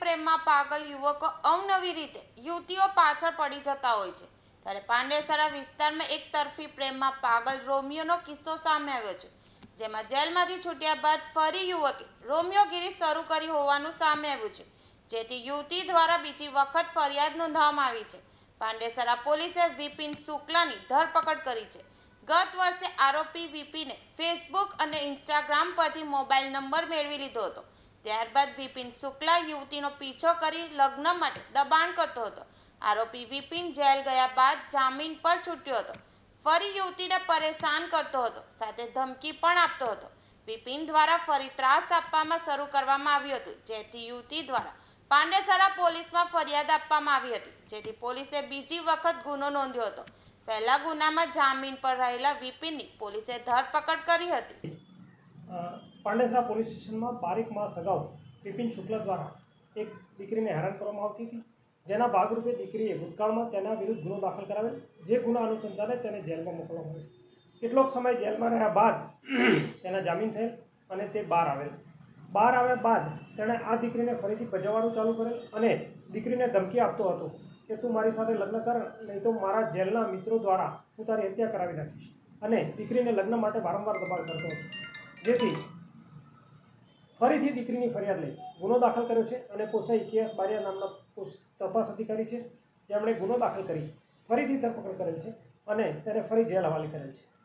પ્રેમમાં પાગલ યુવકો અવનવી રીતે યુવતીઓ પાછળ પડી જતા હોય છે. ત્યારે પાંડેસરા વિસ્તારમાં એક તરફી પ્રેમમાં પાગલ રોમિયોનો કિસ્સો સામે આવ્યો છે. જેમાં જેલમાંથી છૂટ્યા બાદ ફરી યુવકે રોમિયોગીરી શરૂ કરી હોવાનું સામે આવ્યું છે. જેથી યુવતી દ્વારા બીજી વખત ફરિયાદ નોંધવામાં આવી છે. પાંડેસરા પોલીસે વિપિન શુક્લાની ધરપકડ કરી છે. ગત વર્ષે આરોપી વિપિને ફેસબુક અને ઇન્સ્ટાગ્રામ પરથી મોબાઈલ નંબર મેળવી લીધો હતો. ત્યારબાદ વિપિન શુક્લા યુવતીનો પીછો કરી લગ્ન માટે દબાણ કરતો હતો. આરોપી વિપિન જેલ ગયા બાદ જામીન પર છૂટ્યો હતો. ફરી યુવતીને પરેશાન કરતો હતો, સાથે ધમકી પણ આપતો હતો. વિપિન દ્વારા ફરી ત્રાસ આપવામાં શરૂ કરવામાં આવ્યું હતું, જેથી યુવતી દ્વારા પાંડેસરા પોલીસમાં ફરિયાદ આપવામાં આવી હતી, જેથી પોલીસે બીજી વખત ગુનો નોંધ્યો હતો. પહેલા ગુનામાં જામીન પર રહેલા વિપિનની પોલીસે ધરપકડ કરી હતી. પાંડેસરા પોલીસ સ્ટેશનમાં બારેક માસ અગાઉ વિપિન શુક્લ દ્વારા એક દીકરીને હેરાન કરવામાં આવતી હતી. જેના ભાગરૂપે દીકરીએ ભૂતકાળમાં તેના વિરુદ્ધ ગુનો દાખલ કરાવેલ, જે ગુના અનુસંધાને તેને જેલમાં મોકલવામાં આવ્યો. કેટલોક સમય જેલમાં રહ્યા બાદ તેના જામીન થયેલ અને તે બહાર આવેલ. બહાર આવ્યા બાદ તેણે આ દીકરીને ફરીથી ભજવવાનું ચાલુ કરેલ અને દીકરીને ધમકી આપતો હતો કે, તું મારી સાથે લગ્ન કર, નહીં તો મારા જેલના મિત્રો દ્વારા હું તારી હત્યા કરાવી નાખીશ. અને દીકરીને લગ્ન માટે વારંવાર દબાણ કરતો હતો. જેથી ફરીથી દીકરીની ફરિયાદ લઈ. ગુનો દાખલ કર્યો છે અને પોસાઈ કેએસ બારિયા નામના પોસ- તપાસ અધિકારી છે. જેમણે ગુનો દાખલ કરી. ફરીથી ધરપકડ કરેલ છે અને તેને ફરી જેલ હવાલે કરેલ છે.